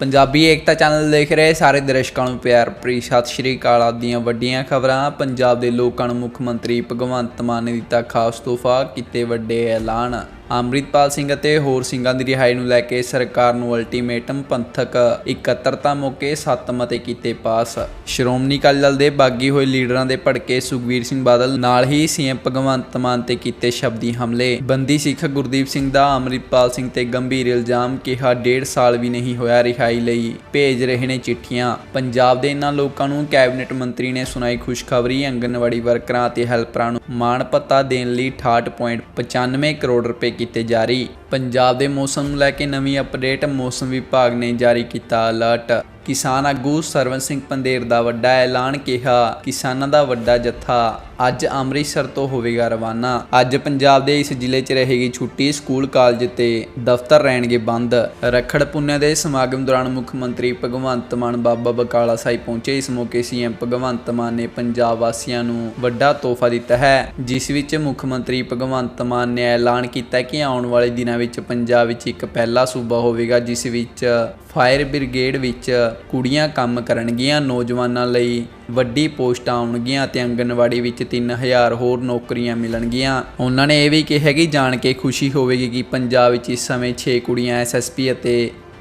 ਪੰਜਾਬੀ ਏਕਤਾ channel ਦੇਖ ਰਹੇ ਸਾਰੇ ਦਰਸ਼ਕਾਂ ਨੂੰ ਪਿਆਰ ਭਰੀ ਸਤਿ ਸ਼੍ਰੀ ਅਕਾਲ ਆਪ ਦੀਆਂ ਵੱਡੀਆਂ ਖਬਰਾਂ। ਪੰਜਾਬ ਦੇ ਲੋਕਾਂ ਨੂੰ ਮੁੱਖ ਮੰਤਰੀ ਭਗਵੰਤ ਮਾਨ ਨੇ ਦਿੱਤਾ ਖਾਸ ਤੋਹਫਾ, ਕੀਤੇ ਵੱਡੇ ਐਲਾਨ। ਅੰਮ੍ਰਿਤਪਾਲ ਸਿੰਘ ਅਤੇ ਹੋਰ ਸਿੰਘਾਂ ਦੀ ਰਿਹਾਈ ਨੂੰ ਲੈ ਕੇ ਸਰਕਾਰ ਨੂੰ ਅਲਟੀਮੇਟਮ ਪੰਥਕ ਇਕੱਤਰਤਾ ਮੌਕੇ ਸੱਤ ਮਤੇ ਕੀਤੇ ਪਾਸ। ਸ਼੍ਰੋਮਣੀ ਅਕਾਲੀ ਦਲ ਦੇ ਬਾਗੀ ਹੋਏ ਲੀਡਰਾਂ ਦੇ ਭੜਕੇ ਸੁਖਵੀਰ ਸਿੰਘ ਬਾਦਲ ਨਾਲ ਹੀ ਸੀਐਮ ਭਗਵੰਤ ਮਾਨ ਤੇ ਕੀਤੇ ਸ਼ਬਦੀ ਹਮਲੇ। ਬੰਦੀ ਸਿੱਖ ਗੁਰਦੀਪ ਸਿੰਘ ਦਾ ਅੰਮ੍ਰਿਤਪਾਲ ਸਿੰਘ ਤੇ ਗੰਭੀਰ ਇਲਜ਼ਾਮ ਕਿਹਾ ਡੇਢ ਸਾਲ ਵੀ ਨਹੀਂ ਹੋਇਆ ਰਿਹਾਈ ਲਈ। ਭੇਜ ਰਹੇ ਨੇ ਚਿੱਠੀਆਂ। ਪੰਜਾਬ ਦੇ ਇਹਨਾਂ ਲੋਕਾਂ ਨੂੰ ਕੈਬਨਿਟ ਮੰਤਰੀ ਨੇ ਸੁਣਾਈ ਖੁਸ਼ਖਬਰੀ ਆਂਗਨਵਾੜੀ ਵਰਕਰਾਂ ਅਤੇ ਹੈਲਪਰਾਂ ਨੂੰ ਮਾਣ ਪੱਤਾ ਦੇਣ ਲਈ 68.95 ਕਰੋੜ ਰੁਪਏ ਕੀਤੇ ਜਾਰੀ। ਪੰਜਾਬ ਦੇ ਮੌਸਮ ਨੂੰ ਲੈ ਕੇ ਨਵੀਂ ਅਪਡੇਟ ਮੌਸਮ ਵਿਭਾਗ ਨੇ ਜਾਰੀ ਕੀਤਾ ਅਲਰਟ ਕਿਸਾਨ ਆਗੂ ਸਰਵਨ ਸਿੰਘ ਪੰਦੇਰ ਦਾ ਵੱਡਾ ਐਲਾਨ ਕਿਹਾ। ਕਿਸਾਨਾਂ ਦਾ ਵੱਡਾ ਜੱਥਾ ਅੱਜ ਅੰਮ੍ਰਿਤਸਰ ਤੋਂ ਹੋਵੇਗਾ ਰਵਾਨਾ। ਅੱਜ ਪੰਜਾਬ ਦੇ ਇਸ ਜ਼ਿਲ੍ਹੇ 'ਚ ਰਹੇਗੀ ਛੁੱਟੀ, ਸਕੂਲ ਕਾਲਜ ਤੇ ਦਫ਼ਤਰ ਰਹਿਣਗੇ ਬੰਦ। ਰਖੜ ਪੁੰਨਿਆ ਦੇ ਸਮਾਗਮ ਦੌਰਾਨ ਮੁੱਖ ਮੰਤਰੀ ਭਗਵੰਤ ਮਾਨ, ਬਾਬਾ ਬਕਾਲਾ ਸਾਹਿਬ ਪਹੁੰਚੇ। ਇਸ ਮੌਕੇ ਸੀਐਮ ਭਗਵੰਤ ਮਾਨ ਨੇ ਪੰਜਾਬ ਵਾਸੀਆਂ ਨੂੰ ਵੱਡਾ ਤੋਹਫਾ ਦਿੱਤਾ ਹੈ, ਜਿਸ ਵਿੱਚ ਮੁੱਖ ਮੰਤਰੀ ਭਗਵੰਤ ਮਾਨ ਨੇ ਐਲਾਨ ਕੀਤਾ ਕਿ ਆਉਣ ਵਾਲੇ ਦਿਨਾਂ ਵਿੱਚ ਪੰਜਾਬ ਵਿੱਚ ਇੱਕ ਪਹਿਲਾ ਸੂਬਾ ਹੋਵੇਗਾ, ਜਿਸ ਵਿੱਚ ਫਾਇਰ ਬ੍ਰਿਗੇਡ ਵਿੱਚ ਕੁੜੀਆਂ ਕੰਮ ਕਰਨਗੀਆਂ। ਨੌਜਵਾਨਾਂ ਲਈ ਵੱਡੀ ਪੋਸਟਾਂ ਆਉਣਗੀਆਂ ਅਤੇ ਆਂਗਨਵਾੜੀ ਵਿੱਚ 3000 ਹੋਰ ਨੌਕਰੀਆਂ ਮਿਲਣਗੀਆਂ। ਉਹਨਾਂ ਨੇ ਇਹ ਵੀ ਕਿਹਾ ਕਿ ਜਾਣ ਕੇ ਖੁਸ਼ੀ ਹੋਵੇਗੀ ਕਿ ਪੰਜਾਬ ਵਿੱਚ ਇਸ ਸਮੇਂ 6 ਕੁੜੀਆਂ ਐਸਐਸਪੀ ਅਤੇ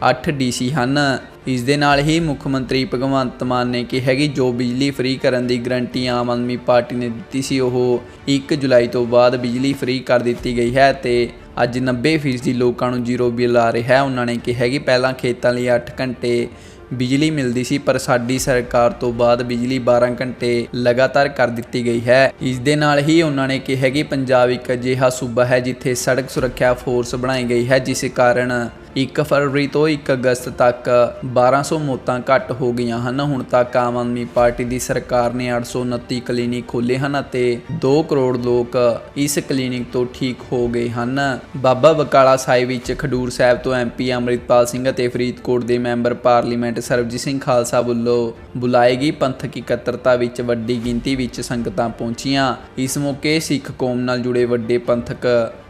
8 ਡੀਸੀ ਹਨ। ਇਸ ਦੇ ਨਾਲ ਹੀ ਮੁੱਖ ਮੰਤਰੀ ਭਗਵੰਤ ਮਾਨ ਨੇ ਕਿਹਾ ਕਿ ਜੋ ਬਿਜਲੀ ਫ੍ਰੀ ਕਰਨ ਦੀ ਗਰੰਟੀ ਆਮ ਆਦਮੀ ਪਾਰਟੀ ਨੇ ਦਿੱਤੀ ਸੀ, ਉਹ 1 ਜੁਲਾਈ ਤੋਂ ਬਾਅਦ ਬਿਜਲੀ ਫ੍ਰੀ ਕਰ ਦਿੱਤੀ ਗਈ ਹੈ ਤੇ ਅੱਜ 90% ਲੋਕਾਂ ਨੂੰ ਜ਼ੀਰੋ ਬਿੱਲ ਆ ਰਿਹਾ ਹੈ। ਉਹਨਾਂ ਨੇ ਕਿਹਾ ਕਿ ਪਹਿਲਾਂ ਖੇਤਾਂ ਲਈ 8 ਘੰਟੇ ਬਿਜਲੀ ਮਿਲਦੀ ਸੀ, ਪਰ ਸਾਡੀ ਸਰਕਾਰ ਤੋਂ ਬਾਅਦ ਬਿਜਲੀ 12 ਘੰਟੇ ਲਗਾਤਾਰ ਕਰ ਦਿੱਤੀ ਗਈ ਹੈ। ਇਸ ਦੇ ਨਾਲ ਹੀ ਉਹਨਾਂ ਨੇ ਕਿਹਾ ਕਿ ਪੰਜਾਬ ਇੱਕ ਅਜਿਹਾ ਸੂਬਾ ਹੈ ਜਿੱਥੇ ਸੜਕ ਸੁਰੱਖਿਆ ਫੋਰਸ ਬਣਾਈ ਗਈ ਹੈ, ਜਿਸ ਕਾਰਨ 1 ਫਰਵਰੀ ਤੋਂ 1 ਅਗਸਤ ਤੱਕ 1200 ਮੌਤਾਂ ਘੱਟ ਹੋ ਗਈਆਂ ਹਨ। ਹੁਣ ਤੱਕ ਆਮ ਆਦਮੀ ਪਾਰਟੀ ਦੀ ਸਰਕਾਰ ਨੇ 829 ਕਲੀਨਿਕ ਖੋਲ੍ਹੇ ਹਨ ਅਤੇ 2 ਕਰੋੜ ਲੋਕ ਇਸ ਕਲੀਨਿਕ ਤੋਂ ਠੀਕ ਹੋ ਗਏ ਹਨ। ਬਾਬਾ ਬਕਾਲਾ ਸਾਹਿਬ ਵਿੱਚ ਖਡੂਰ ਸਾਹਿਬ ਤੋਂ ਐਮਪੀ ਅੰਮ੍ਰਿਤਪਾਲ ਸਿੰਘ ਅਤੇ ਫਰੀਦਕੋਟ ਦੇ ਮੈਂਬਰ ਪਾਰਲੀਮੈਂਟ ਸਰਬਜੀਤ ਸਿੰਘ ਖਾਲਸਾ ਵੱਲੋਂ ਬੁਲਾਈ ਗਈ ਪੰਥਕ ਇਕੱਤਰਤਾ ਵਿੱਚ ਵੱਡੀ ਗਿਣਤੀ ਵਿੱਚ ਸੰਗਤਾਂ ਪਹੁੰਚੀਆਂ। ਇਸ ਮੌਕੇ ਸਿੱਖ ਕੌਮ ਨਾਲ ਜੁੜੇ ਵੱਡੇ ਪੰਥਕ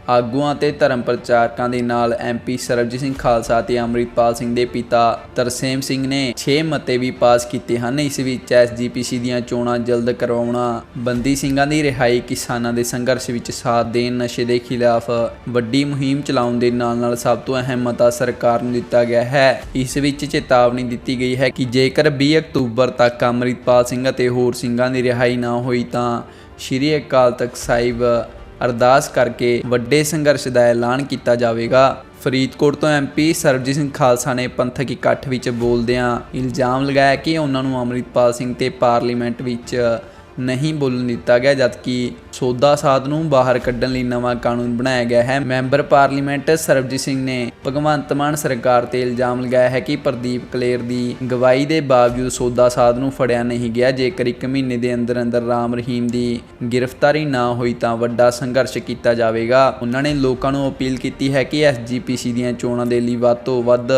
ਆਗੂਆਂ ਤੇ ਧਰਮ ਪ੍ਰਚਾਰਕਾਂ ਦੇ ਨਾਲ ਐਮਪੀ ਸਰਬਜੀਤ ਸਿੰਘ ਖਾਲਸਾ ਤੇ ਅੰਮ੍ਰਿਤਪਾਲ ਸਿੰਘ ਦੇ ਪਿਤਾ ਤਰਸੇਮ ਸਿੰਘ ਨੇ 6 ਮਤੇ ਵੀ ਪਾਸ ਕੀਤੇ ਹਨ। ਇਸ ਵਿੱਚ ਐਸਜੀਪੀਸੀ ਦੀਆਂ ਚੋਣਾਂ ਜਲਦ ਕਰਵਾਉਣਾ, ਬੰਦੀ ਸਿੰਘਾਂ ਦੀ ਰਿਹਾਈ, ਕਿਸਾਨਾਂ ਦੇ ਸੰਘਰਸ਼ ਵਿੱਚ ਸਾਥ ਦੇਣ, ਨਸ਼ੇ ਦੇ ਖਿਲਾਫ ਵੱਡੀ ਮੁਹਿੰਮ ਚਲਾਉਣ ਦੇ ਨਾਲ ਨਾਲ ਸਭ ਤੋਂ ਅਹਿਮ ਮਤਾ ਸਰਕਾਰ ਨੂੰ ਦਿੱਤਾ ਗਿਆ ਹੈ। ਇਸ ਵਿੱਚ ਚੇਤਾਵਨੀ ਦਿੱਤੀ ਗਈ ਹੈ ਕਿ ਜੇਕਰ 20 ਅਕਤੂਬਰ ਤੱਕ ਅੰਮ੍ਰਿਤਪਾਲ ਸਿੰਘ ਅਤੇ ਹੋਰ ਸਿੰਘਾਂ ਦੀ ਰਿਹਾਈ ਨਾ ਹੋਈ ਤਾਂ ਸ਼੍ਰੀ ਅਕਾਲ ਤਖਤ ਸਾਹਿਬ ਅਰਦਾਸ ਕਰਕੇ ਵੱਡੇ ਸੰਘਰਸ਼ ਦਾ ਐਲਾਨ ਕੀਤਾ ਜਾਵੇਗਾ। ਫਰੀਦਕੋਟ ਤੋਂ ਐਮਪੀ ਸਰਬਜੀਤ ਸਿੰਘ ਖਾਲਸਾ ਨੇ ਪੰਥਕ ਇਕੱਠ ਵਿੱਚ ਬੋਲਦਿਆਂ ਇਲਜ਼ਾਮ ਲਗਾਇਆ ਕਿ ਉਹਨਾਂ ਨੂੰ ਅੰਮ੍ਰਿਤਪਾਲ ਸਿੰਘ ਤੇ ਪਾਰਲੀਮੈਂਟ ਵਿੱਚ ਨਹੀਂ ਬੋਲਣ ਦਿੱਤਾ ਗਿਆ, ਜਦਕਿ ਸੋਦਾ ਸਾਧ ਨੂੰ ਬਾਹਰ ਕੱਢਣ ਲਈ ਨਵਾਂ ਕਾਨੂੰਨ ਬਣਾਇਆ ਗਿਆ ਹੈ। ਮੈਂਬਰ ਪਾਰਲੀਮੈਂਟ ਸਰਬਜੀਤ ਸਿੰਘ ਨੇ ਭਗਵੰਤ ਮਾਨ ਸਰਕਾਰ ਤੇ ਇਲਜ਼ਾਮ ਲਗਾਇਆ ਹੈ ਕਿ ਪ੍ਰਦੀਪ ਕਲੇਰ ਦੀ ਗਵਾਹੀ ਦੇ ਬਾਵਜੂਦ ਸੋਦਾ ਸਾਧ ਨੂੰ ਫੜਿਆ ਨਹੀਂ ਗਿਆ। ਜੇਕਰ ਇੱਕ ਮਹੀਨੇ ਦੇ ਅੰਦਰ ਅੰਦਰ ਰਾਮ ਰਹੀਮ ਦੀ ਗ੍ਰਿਫਤਾਰੀ ਨਾ ਹੋਈ ਤਾਂ ਵੱਡਾ ਸੰਘਰਸ਼ ਕੀਤਾ ਜਾਵੇਗਾ। ਉਹਨਾਂ ਨੇ ਲੋਕਾਂ ਨੂੰ ਅਪੀਲ ਕੀਤੀ ਹੈ ਕਿ ਐਸਜੀਪੀਸੀ ਦੀਆਂ ਚੋਣਾਂ ਦੇ ਲਈ ਵੱਧ ਤੋਂ ਵੱਧ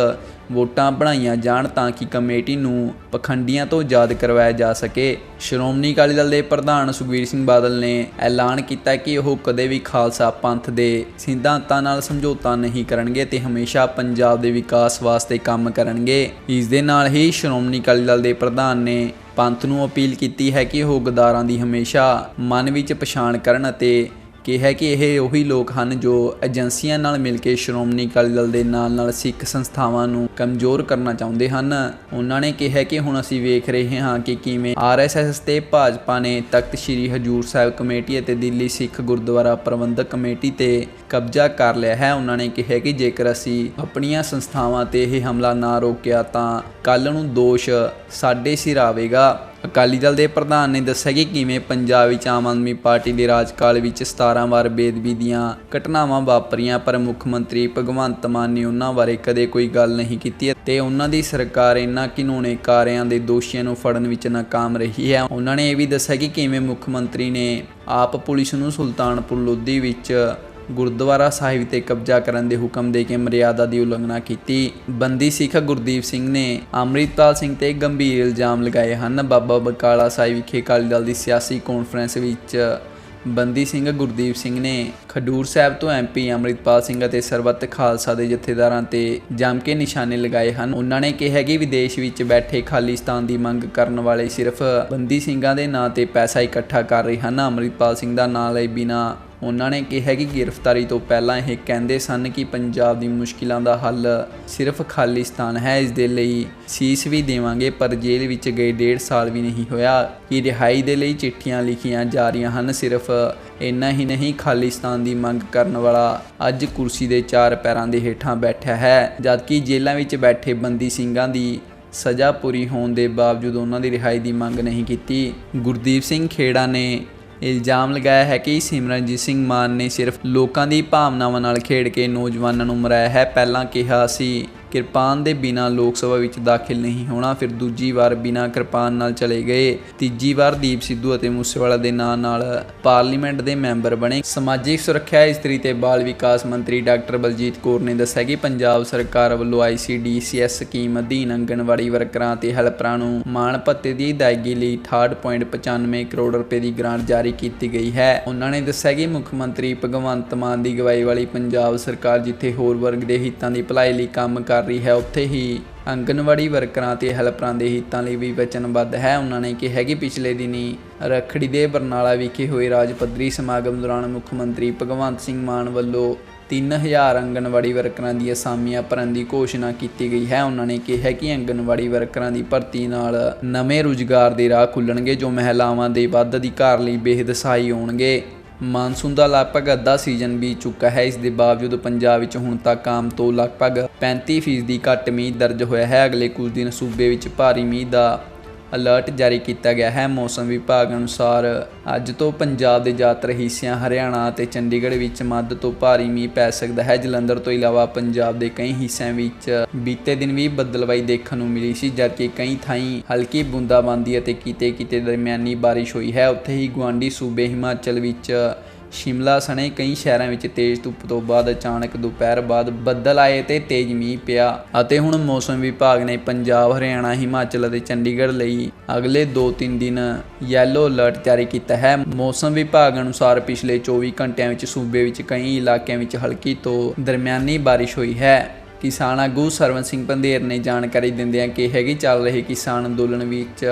ਵੋਟਾਂ ਬਣਾਈਆਂ ਜਾਣ ਤਾਂ ਕਿ ਕਮੇਟੀ ਨੂੰ ਪਖੰਡੀਆਂ ਤੋਂ ਆਜ਼ਾਦ ਕਰਵਾਇਆ ਜਾ ਸਕੇ। ਸ਼੍ਰੋਮਣੀ ਅਕਾਲੀ ਦਲ ਦੇ ਪ੍ਰਧਾਨ ਸੁਖਵੀਰ ਸਿੰਘ ਬਾਦਲ ਨੇ ਐਲਾਨ ਕੀਤਾ ਕਿ ਉਹ ਕਦੇ ਵੀ ਖਾਲਸਾ ਪੰਥ ਦੇ ਸਿਧਾਂਤਾਂ ਨਾਲ ਸਮਝੌਤਾ ਨਹੀਂ ਕਰਨਗੇ ਤੇ ਹਮੇਸ਼ਾ ਪੰਜਾਬ ਦੇ ਵਿਕਾਸ ਵਾਸਤੇ ਕੰਮ ਕਰਨਗੇ। ਇਸ ਦੇ ਨਾਲ ਹੀ ਸ਼੍ਰੋਮਣੀ ਅਕਾਲੀ ਦਲ ਦੇ ਪ੍ਰਧਾਨ ਨੇ ਪੰਥ ਨੂੰ ਅਪੀਲ ਕੀਤੀ ਹੈ ਕਿ ਉਹ ਗਦਾਰਾਂ ਦੀ ਹਮੇਸ਼ਾ ਮਨ ਵਿੱਚ ਪਛਾਣ ਕਰਨ ਅਤੇ ਕਿਹਾ ਕਿ ਇਹ ਉਹੀ ਲੋਕ ਹਨ ਜੋ ਏਜੰਸੀਆਂ ਨਾਲ ਮਿਲ ਕੇ ਸ਼੍ਰੋਮਣੀ ਅਕਾਲੀ ਦਲ ਦੇ ਨਾਲ-ਨਾਲ ਸਿੱਖ ਸੰਸਥਾਵਾਂ ਨੂੰ ਕਮਜ਼ੋਰ ਕਰਨਾ ਚਾਹੁੰਦੇ ਹਨ। ਉਹਨਾਂ ਨੇ ਕਿਹਾ ਕਿ ਹੁਣ ਅਸੀਂ ਵੇਖ ਰਹੇ ਹਾਂ ਕਿ ਕਿਵੇਂ ਆਰਐਸਐਸ ਤੇ ਭਾਜਪਾ ਨੇ ਤਖਤ ਸ੍ਰੀ ਹਜੂਰ ਸਾਹਿਬ ਕਮੇਟੀ ਅਤੇ ਦਿੱਲੀ ਸਿੱਖ ਗੁਰਦੁਆਰਾ ਪ੍ਰਬੰਧਕ ਕਮੇਟੀ ਤੇ ਕਬਜ਼ਾ ਕਰ ਲਿਆ ਹੈ। ਉਹਨਾਂ ਨੇ ਕਿਹਾ ਕਿ ਜੇਕਰ ਅਸੀਂ ਆਪਣੀਆਂ ਸੰਸਥਾਵਾਂ ਤੇ ਇਹ ਹਮਲਾ ਨਾ ਰੋਕਿਆ ਤਾਂ ਕੱਲ ਨੂੰ ਦੋਸ਼ ਸਾਡੇ ਸਿਰ ਆਵੇਗਾ। ਅਕਾਲੀ ਦਲ ਦੇ ਪ੍ਰਧਾਨ ਨੇ ਦੱਸਿਆ ਕਿ ਕਿਵੇਂ ਪੰਜਾਬ ਵਿੱਚ ਆਮ ਆਦਮੀ ਪਾਰਟੀ ਦੇ ਰਾਜਕਾਲ ਵਿੱਚ 17 ਵਾਰ ਬੇਦਬੀ ਦੀਆਂ ਘਟਨਾਵਾਂ ਵਾਪਰੀਆਂ, ਪਰ ਮੁੱਖ ਮੰਤਰੀ ਭਗਵੰਤ ਮਾਨ ਨੇ ਉਹਨਾਂ ਬਾਰੇ ਕਦੇ ਕੋਈ ਗੱਲ ਨਹੀਂ ਕੀਤੀ ਤੇ ਉਹਨਾਂ ਦੀ ਸਰਕਾਰ ਇਹਨਾਂ ਕਾਨੂੰਨੇ ਕਾਰਿਆਂ ਦੇ ਦੋਸ਼ੀਆਂ ਨੂੰ ਫੜਨ ਵਿੱਚ ਨਾਕਾਮ ਰਹੀ ਹੈ। ਉਹਨਾਂ ਨੇ ਇਹ ਵੀ ਦੱਸਿਆ ਕਿ ਕਿਵੇਂ ਮੁੱਖ ਮੰਤਰੀ ਨੇ ਆਪ ਪੁਲਿਸ ਨੂੰ ਸੁਲਤਾਨਪੁਰ ਲੋਧੀ ਵਿੱਚ ਗੁਰਦੁਆਰਾ ਸਾਹਿਬ ਤੇ ਕਬਜ਼ਾ ਕਰਨ ਦੇ ਹੁਕਮ ਦੇ ਕੇ ਮਰਿਆਦਾ ਦੀ ਉਲੰਘਣਾ ਕੀਤੀ। ਬੰਦੀ ਸਿੱਖ ਗੁਰਦੀਪ ਸਿੰਘ ਨੇ ਅੰਮ੍ਰਿਤਪਾਲ ਸਿੰਘ ਤੇ ਗੰਭੀਰ ਇਲਜ਼ਾਮ ਲਗਾਏ ਹਨ। ਬਾਬਾ ਬਕਾਲਾ ਸਾਹਿਬ ਵਿਖੇ ਅਕਾਲੀ ਦਲ ਦੀ ਸਿਆਸੀ ਕਾਨਫਰੰਸ ਵਿੱਚ ਬੰਦੀ ਸਿੰਘ ਗੁਰਦੀਪ ਸਿੰਘ ਨੇ ਖਡੂਰ ਸਾਹਿਬ ਤੋਂ ਐਮਪੀ ਅੰਮ੍ਰਿਤਪਾਲ ਸਿੰਘ ਅਤੇ ਸਰਬੱਤ ਖਾਲਸਾ ਦੇ ਜਥੇਦਾਰਾਂ ਤੇ ਜੰਮ ਕੇ ਨਿਸ਼ਾਨੇ ਲਗਾਏ ਹਨ। ਉਹਨਾਂ ਨੇ ਕਿਹਾ ਕਿ ਵਿਦੇਸ਼ ਵਿੱਚ ਬੈਠੇ ਖਾਲਿਸਤਾਨ ਦੀ ਮੰਗ ਕਰਨ ਵਾਲੇ ਸਿਰਫ ਬੰਦੀ ਸਿੰਘਾਂ ਦੇ ਨਾਂ ਤੇ ਪੈਸਾ ਇਕੱਠਾ ਕਰ ਰਹੇ ਹਨ। ਅੰਮ੍ਰਿਤਪਾਲ ਸਿੰਘ ਦਾ ਨਾਂ ਲਈ ਬਿਨਾਂ ਉਹਨਾਂ ਨੇ ਕਿਹਾ ਕਿ ਗ੍ਰਿਫਤਾਰੀ ਤੋਂ ਪਹਿਲਾਂ ਇਹ ਕਹਿੰਦੇ ਸਨ ਕਿ ਪੰਜਾਬ ਦੀ ਮੁਸ਼ਕਿਲਾਂ ਦਾ ਹੱਲ ਸਿਰਫ ਖਾਲਿਸਤਾਨ ਹੈ, ਇਸ ਦੇ ਲਈ ਸੀਸ ਵੀ ਦੇਵਾਂਗੇ, ਪਰ ਜੇਲ੍ਹ ਵਿੱਚ ਗਏ ਡੇਢ ਸਾਲ ਵੀ ਨਹੀਂ ਹੋਇਆ। ਕਿ ਰਿਹਾਈ ਦੇ ਲਈ ਚਿੱਠੀਆਂ ਲਿਖੀਆਂ ਜਾ ਰਹੀਆਂ ਹਨ, ਸਿਰਫ ਇੰਨਾ ਹੀ ਨਹੀਂ ਖਾਲਿਸਤਾਨ ਦੀ ਮੰਗ ਕਰਨ ਵਾਲਾ ਅੱਜ ਕੁਰਸੀ ਦੇ ਚਾਰ ਪੈਰਾਂ ਦੇ ਹੇਠਾਂ ਬੈਠਾ ਹੈ, ਜਦਕਿ ਜੇਲ੍ਹਾਂ ਵਿੱਚ ਬੈਠੇ ਬੰਦੀ ਸਿੰਘਾਂ ਦੀ ਸਜ਼ਾ ਪੂਰੀ ਹੋਣ ਦੇ ਬਾਵਜੂਦ ਉਹਨਾਂ ਦੀ ਰਿਹਾਈ ਦੀ ਮੰਗ ਨਹੀਂ ਕੀਤੀ। ਗੁਰਦੀਪ ਸਿੰਘ ਖੇੜਾ ਨੇ ਇਲਜ਼ਾਮ ਲਗਾਇਆ ਹੈ ਕਿ ਸਿਮਰਨਜੀਤ ਸਿੰਘ ਮਾਨ ਨੇ ਸਿਰਫ ਲੋਕਾਂ ਦੀ ਭਾਵਨਾਵਾਂ ਨਾਲ ਖੇਡ ਕੇ ਨੌਜਵਾਨਾਂ ਨੂੰ ਮਰਾਇਆ ਹੈ, ਪਹਿਲਾਂ ਕਿਹਾ ਸੀ। ਕਿਰਪਾਨ ਦੇ ਬਿਨਾ ਲੋਕ ਸਭਾ ਵਿੱਚ ਦਾਖਲ ਨਹੀਂ ਹੋਣਾ, ਫਿਰ ਦੂਜੀ ਵਾਰ ਬਿਨਾਂ ਕਿਰਪਾਨ ਨਾਲ ਚਲੇ ਗਏ। ਤੀਜੀ ਵਾਰ ਦੀਪ ਸਿੱਧੂ ਅਤੇ ਮੂਸੇਵਾਲਾ ਦੇ ਨਾਂ ਨਾਲ ਪਾਰਲੀਮੈਂਟ ਦੇ ਮੈਂਬਰ ਬਣੇ। ਸਮਾਜਿਕ ਸੁਰੱਖਿਆ ਇਸਤਰੀ ਤੇ ਬਾਲ ਵਿਕਾਸ ਮੰਤਰੀ ਡਾਕਟਰ ਬਲਜੀਤ ਕੌਰ ਨੇ ਦੱਸਿਆ ਕਿ ਪੰਜਾਬ ਸਰਕਾਰ ਵੱਲੋਂ ਆਈਸੀਡੀਸੀਐਸ ਸਕੀਮ ਅਧੀਨ ਆਂਗਣਵਾੜੀ ਵਰਕਰਾਂ ਤੇ ਹੈਲਪਰਾਂ ਨੂੰ ਮਾਣ ਭੱਤੇ ਦੀ ਅਦਾਇਗੀ ਲਈ 68.95 ਕਰੋੜ ਰੁਪਏ ਦੀ ਗ੍ਰਾਂਟ ਜਾਰੀ ਕੀਤੀ ਗਈ ਹੈ। ਉਹਨਾਂ ਨੇ ਦੱਸਿਆ ਕਿ ਮੁੱਖ ਮੰਤਰੀ ਭਗਵੰਤ ਮਾਨ ਦੀ ਅਗਵਾਈ ਵਾਲੀ ਪੰਜਾਬ ਸਰਕਾਰ ਜਿੱਥੇ ਹੋਰ ਵਰਗ ਦੇ ਹਿੱਤਾਂ ਦੀ ਭਲਾਈ ਲਈ ਕੰਮ ਕਰ ਰਹੀ ਹੈ। ਉੱਥੇ ਹੀ ਆਂਗਨਵਾੜੀ ਵਰਕਰਾਂ ਤੇ ਹੈਲਪਰਾਂ ਦੇ ਹਿੱਤਾਂ ਲਈ ਵੀ ਵਚਨਬੱਧ ਹੈ। ਉਹਨਾਂ ਨੇ ਕਿਹਾ ਕਿ ਪਿਛਲੇ ਦਿਨੀ ਰੱਖੜੀ ਦੇ ਬਰਨਾਲਾ ਵਿਖੇ ਹੋਏ ਰਾਜ ਪੱਧਰੀ ਸਮਾਗਮ ਦੌਰਾਨ ਮੁੱਖ ਮੰਤਰੀ ਭਗਵੰਤ ਸਿੰਘ ਮਾਨ ਵੱਲੋਂ 3000 ਆਂਗਨਵਾੜੀ ਵਰਕਰਾਂ ਦੀ ਅਸਾਮੀਆਂ ਭਰਨ ਦੀ ਘੋਸ਼ਣਾ ਕੀਤੀ ਗਈ ਹੈ। ਉਹਨਾਂ ਨੇ ਕਿਹਾ ਕਿ ਆਂਗਨਵਾੜੀ ਵਰਕਰਾਂ ਦੀ ਭਰਤੀ ਨਾਲ ਨਵੇਂ ਰੁਜ਼ਗਾਰ ਦੇ ਰਾਹ ਖੁੱਲਣਗੇ, ਜੋ ਮਹਿਲਾਵਾਂ ਦੇ ਵੱਧ ਅਧਿਕਾਰ ਲਈ ਬੇਹੱਦ ਸਹਾਈ ਹੋਣਗੇ। ਮਾਨਸੂਨ ਦਾ ਲਗਭਗ ਅੱਧਾ ਸੀਜ਼ਨ ਬੀਤ ਚੁੱਕਾ ਹੈ। ਇਸ ਦੇ ਬਾਵਜੂਦ ਪੰਜਾਬ ਵਿੱਚ ਹੁਣ ਤੱਕ ਆਮ ਤੋਂ ਲਗਭਗ 35% ਦੀ ਘੱਟ ਮੀਂਹ ਦਰਜ ਹੋਇਆ ਹੈ। ਅਗਲੇ ਕੁਝ ਦਿਨ ਸੂਬੇ ਵਿੱਚ ਭਾਰੀ ਮੀਂਹ ਦਾ ਅਲਰਟ ਜਾਰੀ ਕੀਤਾ ਗਿਆ ਹੈ। ਮੌਸਮ ਵਿਭਾਗ ਅਨੁਸਾਰ ਅੱਜ ਤੋਂ ਪੰਜਾਬ ਦੇ ਜ਼ਿਆਦਾਤਰ ਹਿੱਸਿਆਂ ਹਰਿਆਣਾ ਅਤੇ ਚੰਡੀਗੜ੍ਹ ਵਿੱਚ ਮੱਧ ਤੋਂ ਭਾਰੀ ਮੀਂਹ ਪੈ ਸਕਦਾ ਹੈ। ਜਲੰਧਰ ਤੋਂ ਇਲਾਵਾ ਪੰਜਾਬ ਦੇ ਕਈ ਹਿੱਸਿਆਂ ਵਿੱਚ ਬੀਤੇ ਦਿਨ ਵੀ ਬੱਦਲਵਾਈ ਦੇਖਣ ਨੂੰ ਮਿਲੀ ਸੀ। ਜਦਕਿ ਕਈ ਥਾਈਂ ਹਲਕੀ ਬੂੰਦਾਬਾਂਦੀ ਅਤੇ ਕਿਤੇ-ਕਿਤੇ ਦਰਮਿਆਨੀ ਬਾਰਿਸ਼ ਹੋਈ ਹੈ। ਉੱਥੇ ਹੀ ਗੁਆਂਢੀ ਸੂਬੇ ਹਿਮਾਚਲ ਵਿੱਚ ਸ਼ਿਮਲਾ ਸਣੇ ਕਈ ਸ਼ਹਿਰਾਂ ਵਿੱਚ ਤੇਜ਼ ਧੁੱਪ ਤੋਂ ਬਾਅਦ ਅਚਾਨਕ ਦੁਪਹਿਰ ਬਾਅਦ ਬੱਦਲ ਆਏ ਤੇ ਤੇਜ਼ ਮੀਂਹ ਪਿਆ ਅਤੇ ਹੁਣ ਮੌਸਮ ਵਿਭਾਗ ਨੇ ਪੰਜਾਬ, ਹਰਿਆਣਾ, ਹਿਮਾਚਲ ਅਤੇ ਚੰਡੀਗੜ੍ਹ ਲਈ ਅਗਲੇ 2-3 ਦਿਨ ਯੈਲੋ ਅਲਰਟ ਜਾਰੀ ਕੀਤਾ ਹੈ। ਮੌਸਮ ਵਿਭਾਗ ਅਨੁਸਾਰ ਪਿਛਲੇ 24 ਘੰਟਿਆਂ ਵਿੱਚ ਸੂਬੇ ਵਿੱਚ ਕਈ ਇਲਾਕਿਆਂ ਵਿੱਚ ਹਲਕੀ ਤੋਂ ਦਰਮਿਆਨੀ ਬਾਰਿਸ਼ ਹੋਈ ਹੈ। ਕਿਸਾਨ ਆਗੂ ਸਰਵਨ ਸਿੰਘ ਪੰਧੇਰ ਨੇ ਜਾਣਕਾਰੀ ਦਿੰਦਿਆਂ ਕਿ ਹੈਗੀ ਚੱਲ ਰਹੇ ਕਿਸਾਨ ਅੰਦੋਲਨ ਵਿੱਚ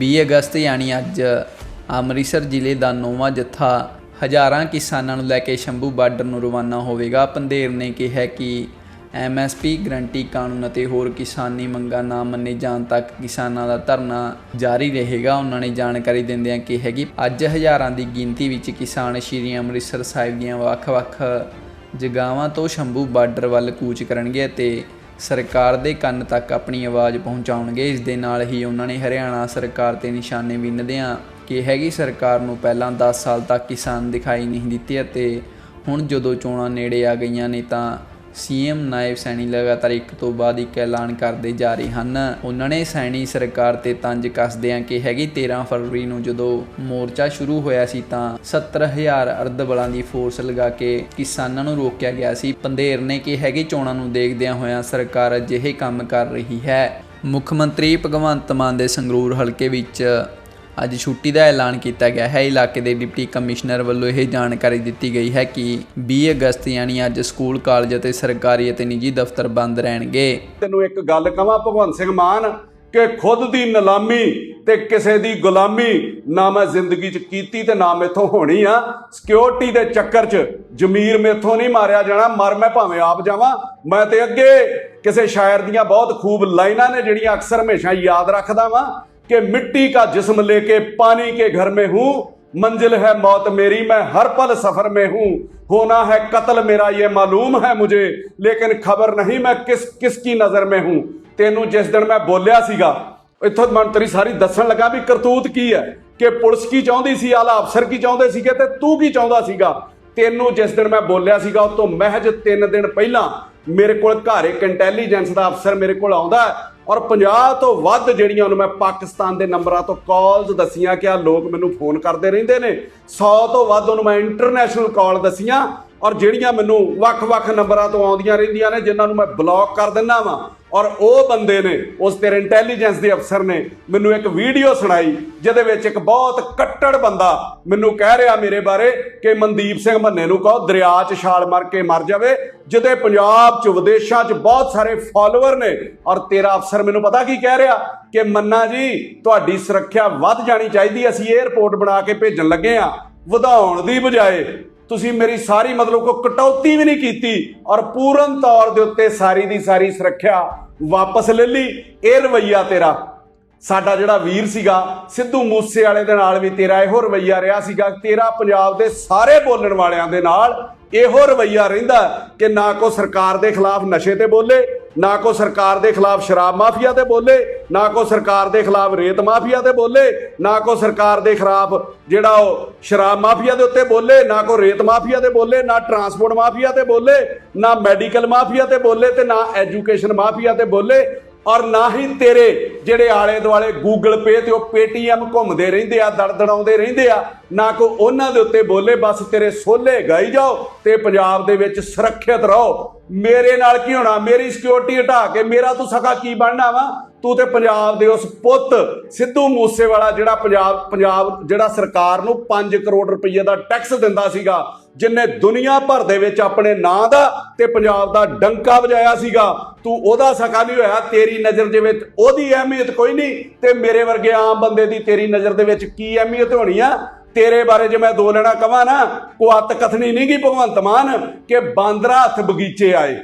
20 ਅਗਸਤ, ਯਾਨੀ ਅੱਜ, ਅੰਮ੍ਰਿਤਸਰ ਜ਼ਿਲ੍ਹੇ ਦਾ ਨੌਵਾਂ ਜੱਥਾ ਹਜ਼ਾਰਾਂ ਕਿਸਾਨਾਂ ਨੂੰ ਲੈ ਕੇ ਸ਼ੰਭੂ ਬਾਰਡਰ ਨੂੰ ਰਵਾਨਾ ਹੋਵੇਗਾ। ਪੰਧੇਰ ਨੇ ਕਿਹਾ ਕਿ ਐਮਐਸਪੀ ਗਰੰਟੀ ਕਾਨੂੰਨ ਅਤੇ ਹੋਰ ਕਿਸਾਨੀ ਮੰਗਾਂ ਨਾ ਮੰਨੇ ਜਾਣ ਤੱਕ ਕਿਸਾਨਾਂ ਦਾ ਧਰਨਾ ਜਾਰੀ ਰਹੇਗਾ। ਉਹਨਾਂ ਨੇ ਜਾਣਕਾਰੀ ਦਿੰਦਿਆਂ ਕਿਹਾ ਕਿ ਅੱਜ ਹਜ਼ਾਰਾਂ ਦੀ ਗਿਣਤੀ ਵਿੱਚ ਕਿਸਾਨ ਸ਼੍ਰੀ ਅੰਮ੍ਰਿਤਸਰ ਸਾਹਿਬ ਦੀਆਂ ਵੱਖ-ਵੱਖ ਜਗਾਵਾਂ ਤੋਂ ਸ਼ੰਭੂ ਬਾਰਡਰ ਵੱਲ ਕੂਚ ਕਰਨਗੇ ਅਤੇ ਸਰਕਾਰ ਦੇ ਕੰਨ ਤੱਕ ਆਪਣੀ ਆਵਾਜ਼ ਪਹੁੰਚਾਉਣਗੇ। ਇਸ ਦੇ ਨਾਲ ਹੀ ਉਹਨਾਂ ਨੇ ਹਰਿਆਣਾ ਸਰਕਾਰ ਤੇ ਨਿਸ਼ਾਨੇ ਵਿੰਨਦਿਆਂ ਕਿ ਹੈਗੀ ਸਰਕਾਰ ਨੂੰ ਪਹਿਲਾਂ 10 ਸਾਲ ਤੱਕ ਕਿਸਾਨ ਦਿਖਾਈ ਨਹੀਂ ਦਿੱਤੇ ਅਤੇ ਹੁਣ ਜਦੋਂ ਚੋਣਾਂ ਨੇੜੇ ਆ ਗਈਆਂ ਨੇ ਤਾਂ ਸੀਐਮ ਨਾਇਬ ਸੈਣੀ ਲਗਾਤਾਰ ਇੱਕ ਤੋਂ ਬਾਅਦ ਇੱਕ ਐਲਾਨ ਕਰਦੇ ਜਾ ਰਹੇ ਹਨ। ਉਹਨਾਂ ਨੇ ਸੈਣੀ ਸਰਕਾਰ ਤੇ ਤੰਜ ਕੱਸਦਿਆਂ ਕਿਹਾ ਕਿ 13 ਫਰਵਰੀ ਨੂੰ ਜਦੋਂ ਮੋਰਚਾ ਸ਼ੁਰੂ ਹੋਇਆ ਸੀ ਤਾਂ 70000 ਅਰਧ ਬਲਾਂ ਦੀ ਫੋਰਸ ਲਗਾ ਕੇ ਕਿਸਾਨਾਂ ਨੂੰ ਰੋਕਿਆ ਗਿਆ ਸੀ। ਪੰਧੇਰ ਨੇ ਕਿ ਹੈਗੀ ਚੋਣਾਂ ਨੂੰ ਦੇਖਦਿਆਂ ਹੋਇਆਂ ਸਰਕਾਰ ਅਜਿਹੇ ਕੰਮ ਕਰ ਰਹੀ ਹੈ। ਮੁੱਖ ਮੰਤਰੀ ਭਗਵੰਤ ਮਾਨ ਦੇ ਸੰਗਰੂਰ ਹਲਕੇ ਵਿੱਚ ਅੱਜ ਛੁੱਟੀ ਦਾ ਐਲਾਨ ਕੀਤਾ ਗਿਆ ਹੈ। ਇਲਾਕੇ ਦੇ ਡਿਪਟੀ ਕਮਿਸ਼ਨਰ ਵੱਲੋਂ ਇਹ ਜਾਣਕਾਰੀ ਦਿੱਤੀ ਗਈ ਹੈ ਕਿ 20 ਅਗਸਤ ਯਾਨੀ ਅੱਜ ਸਕੂਲ, ਕਾਲਜ ਅਤੇ ਸਰਕਾਰੀ ਅਤੇ ਨਿੱਜੀ ਦਫ਼ਤਰ ਬੰਦ ਰਹਿਣਗੇ। ਤੈਨੂੰ ਇੱਕ ਗੱਲ ਕਵਾਂ, ਭਗਵੰਤ ਸਿੰਘ ਮਾਨ, ਕਿ ਖੁਦ ਦੀ ਨਿਲਾਮੀ ਤੇ ਕਿਸੇ ਦੀ ਗੁਲਾਮੀ ਨਾ ਮੈਂ ਜ਼ਿੰਦਗੀ 'ਚ ਕੀਤੀ ਤੇ ਨਾ ਮੇਥੋਂ ਹੋਣੀ ਆ। ਸਿਕਿਉਰਿਟੀ ਦੇ ਚੱਕਰ 'ਚ ਜ਼ਮੀਰ ਮੇਥੋਂ ਨਹੀਂ ਮਾਰਿਆ ਜਾਣਾ, ਮਰ ਮੈਂ ਭਾਵੇਂ ਆਪ ਜਾਵਾਂ। ਮੈਂ ਤੇ ਅੱਗੇ ਕਿਸੇ ਸ਼ਾਇਰ ਦੀਆਂ ਬਹੁਤ ਖੂਬ ਲਾਈਨਾਂ ਨੇ ਜਿਹੜੀਆਂ ਅਕਸਰ ਹਮੇਸ਼ਾ ਯਾਦ ਰੱਖਦਾ ਵਾਂ। ਕਿ ਮਿੱਟੀ का जिस्म लेके पानी के घर में हूँ मंजिल है मौत मेरी मैं हर पल सफर में हूँ होना है कत्ल मेरा ये मालूम है मुझे लेकिन खबर नहीं मैं किस किसकी नजर में हूँ ਤੈਨੂੰ ਜਿਸ ਦਿਨ ਮੈਂ ਬੋਲਿਆ ਸੀਗਾ ਇੱਥੋਂ ਮੰਤਰੀ ਸਾਰੀ ਦੱਸਣ ਲੱਗਾ ਵੀ ਕਰਤੂਤ ਕੀ ਹੈ ਕਿ ਪੁਲਿਸ ਕੀ ਚਾਹੁੰਦੀ ਸੀ ਆਲਾ ਅਫਸਰ ਕੀ ਚਾਹੁੰਦੇ ਸੀਗੇ ਤੇ ਤੂੰ ਕੀ ਚਾਹੁੰਦਾ ਸੀਗਾ ਤੈਨੂੰ ਜਿਸ ਦਿਨ ਮੈਂ ਬੋਲਿਆ ਸੀਗਾ ਉਸ ਤੋਂ ਮਹਿਜ 3 ਦਿਨ ਪਹਿਲਾਂ ਮੇਰੇ ਕੋਲ ਘਰ ਇੱਕ ਇੰਟੈਲੀਜੈਂਸ ਦਾ ਅਫਸਰ ਮੇਰੇ ਕੋਲ ਆਉਂਦਾ ਹੈ ਔਰ 50 ਤੋਂ ਵੱਧ ਜਿਹੜੀਆਂ ਉਹਨੂੰ ਮੈਂ ਪਾਕਿਸਤਾਨ ਦੇ ਨੰਬਰਾਂ ਤੋਂ ਕਾਲਸ ਦਸੀਆਂ ਕਿ ਆ ਲੋਕ ਮੈਨੂੰ ਫੋਨ ਕਰਦੇ ਰਹਿੰਦੇ ਨੇ। 100 ਤੋਂ ਵੱਧ ਉਹਨੂੰ ਮੈਂ ਇੰਟਰਨੈਸ਼ਨਲ ਕਾਲ ਦਸੀਆਂ ਔਰ ਜਿਹੜੀਆਂ ਮੈਨੂੰ ਵੱਖ-ਵੱਖ ਨੰਬਰਾਂ ਤੋਂ ਆਉਂਦੀਆਂ ਰਹਿੰਦੀਆਂ ਨੇ, ਜਿਨ੍ਹਾਂ ਨੂੰ ਮੈਂ ਬਲੌਕ ਕਰ ਦਿੰਦਾ ਵਾਂ। ਔਰ ਉਹ ਬੰਦੇ ਨੇ, ਉਸ ਤੇਰੇ ਇੰਟੈਲੀਜੈਂਸ ਦੇ ਅਫਸਰ ਨੇ ਮੈਨੂੰ ਇੱਕ ਵੀਡੀਓ ਸੁਣਾਈ, ਜਿਹਦੇ ਵਿੱਚ ਇੱਕ ਬਹੁਤ ਕੱਟੜ ਬੰਦਾ ਮੈਨੂੰ ਕਹਿ ਰਿਹਾ ਮੇਰੇ ਬਾਰੇ ਕਿ ਮਨਦੀਪ ਸਿੰਘ ਮੰਨੇ ਨੂੰ ਕਹੋ, ਦਰਿਆ 'ਚ ਛਾਲ ਮਾਰ ਕੇ ਮਰ ਜਾਵੇ, ਜਿਹਦੇ ਪੰਜਾਬ 'ਚ, ਵਿਦੇਸ਼ਾਂ 'ਚ ਬਹੁਤ ਸਾਰੇ ਫਾਲੋਅਰ ਨੇ। ਔਰ ਤੇਰਾ ਅਫਸਰ ਮੈਨੂੰ ਪਤਾ ਕੀ ਕਹਿ ਰਿਹਾ? ਕਿ ਮੰਨਾ ਜੀ, ਤੁਹਾਡੀ ਸੁਰੱਖਿਆ ਵੱਧ ਜਾਣੀ ਚਾਹੀਦੀ, ਅਸੀਂ 에ਅਰਪੋਰਟ ਬਣਾ ਕੇ ਭੇਜਣ ਲੱਗੇ ਆ ਵਧਾਉਣ ਦੀ ਬਜਾਏ ਤੁਸੀਂ ਮੇਰੀ ਸਾਰੀ ਮਤਲਬ ਕੋ ਕਟੌਤੀ ਵੀ ਨਹੀਂ ਕੀਤੀ ਔਰ ਪੂਰਨ ਤੌਰ ਦੇ ਉੱਤੇ ਸਾਰੀ ਦੀ ਸਾਰੀ ਸੁਰੱਖਿਆ ਵਾਪਸ ਲੈ ਲਈ। ਇਹ ਰਵਈਆ ਤੇਰਾ। ਸਾਡਾ ਜਿਹੜਾ ਵੀਰ ਸੀਗਾ, ਸਿੱਧੂ ਮੂਸੇ ਵਾਲੇ ਦੇ ਨਾਲ ਵੀ ਤੇਰਾ ਇਹੋ ਰਵਈਆ ਰਿਹਾ ਸੀਗਾ। ਤੇਰਾ ਪੰਜਾਬ ਦੇ ਸਾਰੇ ਬੋਲਣ ਵਾਲਿਆਂ ਦੇ ਨਾਲ ਇਹੋ ਰਵਈਆ ਰਹਿੰਦਾ ਕਿ ਨਾ ਕੋ ਸਰਕਾਰ ਦੇ ਖਿਲਾਫ ਨਸ਼ੇ ਤੇ ਬੋਲੇ ਨਾ ਕੋ ਸਰਕਾਰ ਦੇ ਖਿਲਾਫ ਸ਼ਰਾਬ ਮਾਫੀਆ ਤੇ ਬੋਲੇ, ਨਾ ਕੋ ਸਰਕਾਰ ਦੇ ਖਿਲਾਫ ਰੇਤ ਮਾਫੀਆ ਤੇ ਬੋਲੇ, ਨਾ ਕੋ ਸਰਕਾਰ ਦੇ ਖਿਲਾਫ ਜਿਹੜਾ ਉਹ ਸ਼ਰਾਬ ਮਾਫੀਆ ਦੇ ਉੱਤੇ ਬੋਲੇ, ਨਾ ਕੋ ਰੇਤ ਮਾਫੀਆ ਤੇ ਬੋਲੇ, ਨਾ ਟਰਾਂਸਪੋਰਟ ਮਾਫੀਆ ਤੇ ਬੋਲੇ, ਨਾ ਮੈਡੀਕਲ ਮਾਫੀਆ ਤੇ ਬੋਲੇ ਤੇ ਨਾ ਐਜੂਕੇਸ਼ਨ ਮਾਫੀਆ ਤੇ ਬੋਲੇ। ਔਰ ਨਾ ਹੀ ਤੇਰੇ ਜਿਹੜੇ ਆਲੇ ਦੁਆਲੇ ਗੂਗਲ ਪੇ ਤੇ ਉਹ ਪੇਟੀਐਮ ਘੁੰਮਦੇ ਰਹਿੰਦੇ ਆ, ਦੜਦੜਾਉਂਦੇ ਰਹਿੰਦੇ ਆ, ਨਾ ਕੋ ਉਹਨਾਂ ਦੇ ਉੱਤੇ ਬੋਲੇ, ਬਸ ਤੇਰੇ ਸੋਲੇ ਗਾਈ ਜਾਓ ਤੇ ਪੰਜਾਬ ਦੇ ਵਿੱਚ ਸੁਰੱਖਿਅਤ ਰਹੋ। ਮੇਰੇ ਨਾਲ ਕੀ ਹੋਣਾ? ਮੇਰੀ ਸਿਕਿਉਰਿਟੀ ਹਟਾ ਕੇ ਮੇਰਾ ਤੂੰ ਸਖਾ ਕੀ ਬਣਨਾ ਵਾ? ਤੂੰ ਤੇ ਪੰਜਾਬ ਦੇ ਉਸ ਪੁੱਤ ਸਿੱਧੂ ਮੂਸੇਵਾਲਾ ਜਿਹੜਾ ਪੰਜਾਬ ਪੰਜਾਬ ਜਿਹੜਾ ਸਰਕਾਰ ਨੂੰ 5 ਕਰੋੜ ਰੁਪਏ ਦਾ ਟੈਕਸ ਦਿੰਦਾ ਸੀਗਾ, ਜਿਨੇ ਦੁਨੀਆ ਭਰ ਦੇ ਵਿੱਚ ਆਪਣੇ ਨਾਂ ਦਾ ਤੇ ਪੰਜਾਬ ਦਾ ਡੰਕਾ ਵਜਾਇਆ ਸੀਗਾ, ਤੂੰ ਉਹਦਾ ਸਕਾ ਨਹੀਂ ਹੋਇਆ, ਤੇਰੀ ਨਜ਼ਰ ਦੇ ਵਿੱਚ ਉਹਦੀ ਅਹਿਮੀਅਤ ਕੋਈ ਨਹੀਂ ਤੇ ਮੇਰੇ ਵਰਗੇ ਆਮ ਬੰਦੇ ਦੀ ਤੇਰੀ ਨਜ਼ਰ ਦੇ ਵਿੱਚ ਕੀ ਅਹਿਮੀਅਤ ਹੋਣੀ ਆ? ਤੇਰੇ ਬਾਰੇ ਜੇ ਮੈਂ ਦੋ ਲੈਣਾ ਕਵਾਂ ਨਾ ਕੁਆਤ ਕਥਨੀ ਨਹੀਂ ਗਈ ਭਗਵੰਤ ਮਾਨ, ਕਿ ਬਾਂਦਰਾ ਹੱਥ ਬਗੀਚੇ ਆਏ।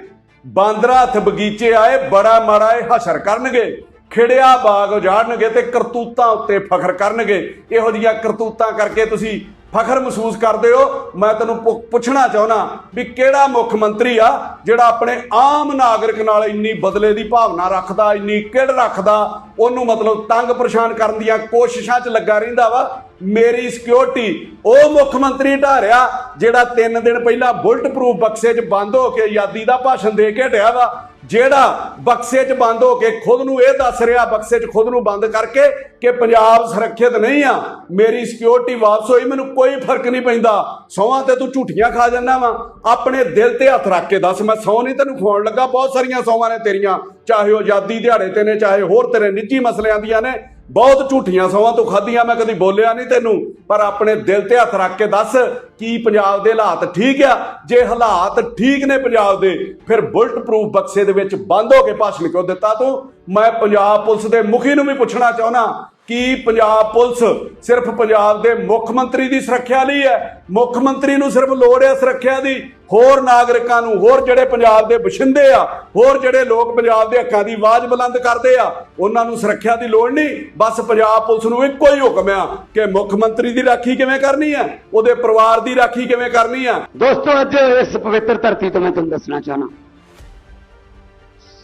ਬਾਂਦਰਾ ਹੱਥ ਬਗੀਚੇ ਆਏ, ਬੜਾ ਮਾੜਾ ਇਹ ਹਸ਼ਰ ਕਰਨਗੇ। ਖਿੜਿਆ ਬਾਗ ਉਜਾੜਨਗੇ ਤੇ ਕਰਤੂਤਾਂ ਉੱਤੇ ਫਖਰ ਕਰਨਗੇ। ਇਹੋ ਜਿਹੀਆਂ ਕਰਤੂਤਾਂ ਕਰਕੇ ਤੁਸੀਂ ਫਖਰ ਮਹਿਸੂਸ ਕਰਦੇ ਹੋ। ਮੈਂ ਤੈਨੂੰ ਪੁ- ਪੁੱਛਣਾ ਚਾਹੁੰਦਾ ਵੀ ਕਿਹੜਾ ਮੁੱਖ ਮੰਤਰੀ ਆ ਜਿਹੜਾ ਆਪਣੇ ਆਮ ਨਾਗਰਿਕ ਨਾਲ ਇੰਨੀ ਬਦਲੇ ਦੀ ਭਾਵਨਾ ਰੱਖਦਾ, ਇੰਨੀ ਕਿੜ ਰੱਖਦਾ, ਉਹਨੂੰ ਮਤਲਬ ਤੰਗ ਪਰੇਸ਼ਾਨ ਕਰਨ ਦੀਆਂ ਕੋਸ਼ਿਸ਼ਾਂ 'ਚ ਲੱਗਾ ਰਹਿੰਦਾ ਵਾ? ਮੇਰੀ ਸਿਕਿਉਰਿਟੀ ਉਹ ਮੁੱਖ ਮੰਤਰੀ ਢਾਰਿਆ ਜਿਹੜਾ 3 ਦਿਨ ਪਹਿਲਾਂ ਬੁਲਟ ਪ੍ਰੂਫ ਬਕਸੇ 'ਚ ਬੰਦ ਹੋ ਕੇ ਆਜ਼ਾਦੀ ਦਾ ਭਾਸ਼ਣ ਦੇ ਕੇ ਹਟਿਆ ਵਾ। ਜਿਹੜਾ ਬਕਸੇ 'ਚ ਬੰਦ ਹੋ ਕੇ ਖੁਦ ਨੂੰ ਇਹ ਦੱਸ ਰਿਹਾ, ਬਕਸੇ 'ਚ ਖੁਦ ਨੂੰ ਬੰਦ ਕਰਕੇ ਕਿ ਪੰਜਾਬ ਸੁਰੱਖਿਅਤ ਨਹੀਂ ਆ, ਮੇਰੀ ਸਿਕਿਉਰਿਟੀ ਵਾਪਸ ਹੋਈ, ਮੈਨੂੰ ਕੋਈ ਫ਼ਰਕ ਨਹੀਂ ਪੈਂਦਾ। ਸੌਹਾਂ ਤੇ ਤੂੰ ਝੂਠੀਆਂ ਖਾ ਜਾਂਦਾ ਵਾ। ਆਪਣੇ ਦਿਲ ਤੇ ਹੱਥ ਰੱਖ ਕੇ ਦੱਸ, ਮੈਂ ਸੌ ਨਹੀਂ ਤੈਨੂੰ ਖਵਾਉਣ ਲੱਗਾ, ਬਹੁਤ ਸਾਰੀਆਂ ਸੌਹਾਂ ਨੇ ਤੇਰੀਆਂ, ਚਾਹੇ ਉਹ ਆਜ਼ਾਦੀ ਦਿਹਾੜੇ ਤੇ ਨੇ, ਚਾਹੇ ਹੋਰ ਤੇਰੇ ਨਿੱਜੀ ਮਸਲਿਆਂ ਦੀਆਂ ਨੇ ਬਹੁਤ ਝੂਠੀਆਂ ਸੌਹਾਂ ਤੋਂ ਖਾਧੀਆਂ, ਮੈਂ ਕਦੀ ਬੋਲਿਆ ਨਹੀਂ ਤੈਨੂੰ। ਪਰ ਆਪਣੇ ਦਿਲ ਤੇ ਹੱਥ ਰੱਖ ਕੇ ਦੱਸ ਕੀ ਪੰਜਾਬ ਦੇ ਹਾਲਾਤ ਠੀਕ ਆ? ਜੇ ਹਾਲਾਤ ਠੀਕ ਨੇ ਪੰਜਾਬ ਦੇ, ਫਿਰ ਬੁਲਟ ਪ੍ਰੂਫ ਬਕਸੇ ਦੇ ਵਿੱਚ ਬੰਦ ਹੋ ਕੇ ਭਾਸ਼ਣ ਕਿਉਂ ਦਿੱਤਾ ਤੂੰ? ਮੈਂ ਪੰਜਾਬ ਪੁਲਿਸ ਦੇ ਮੁਖੀ ਨੂੰ ਵੀ ਪੁੱਛਣਾ ਚਾਹੁੰਦਾ। ਕੀ ਪੰਜਾਬ ਪੁਲਿਸ ਸਿਰਫ ਪੰਜਾਬ ਦੇ ਮੁੱਖ ਮੰਤਰੀ ਦੀ ਸੁਰੱਖਿਆ ਲਈ ਹੈ? ਮੁੱਖ ਮੰਤਰੀ ਨੂੰ ਸਿਰਫ ਲੋੜ ਹੈ ਸੁਰੱਖਿਆ ਦੀ? ਹੋਰ ਨਾਗਰਿਕਾਂ ਨੂੰ, ਹੋਰ ਜਿਹੜੇ ਪੰਜਾਬ ਦੇ ਬਸ਼ਿੰਦੇ ਆ, ਹੋਰ ਜਿਹੜੇ ਲੋਕ ਪੰਜਾਬ ਦੇ ਹੱਕਾਂ ਦੀ ਆਵਾਜ਼ ਬੁਲੰਦ ਕਰਦੇ ਆ, ਉਹਨਾਂ ਨੂੰ ਸੁਰੱਖਿਆ ਦੀ ਲੋੜ ਨਹੀਂ। ਬਸ ਪੰਜਾਬ ਪੁਲਿਸ ਨੂੰ ਇੱਕੋ ਹੀ ਹੁਕਮ ਆ ਕਿ ਮੁੱਖ ਮੰਤਰੀ ਦੀ ਰਾਖੀ ਕਿਵੇਂ ਕਰਨੀ ਆ ਉਹਦੇ ਪਰਿਵਾਰ ਦੀ ਰਾਖੀ ਕਿਵੇਂ ਕਰਨੀ ਆ ਦੋਸਤੋ, ਅੱਜ ਇਸ ਪਵਿੱਤਰ ਧਰਤੀ ਤੋਂ ਮੈਂ ਤੁਹਾਨੂੰ ਦੱਸਣਾ ਚਾਹਣਾ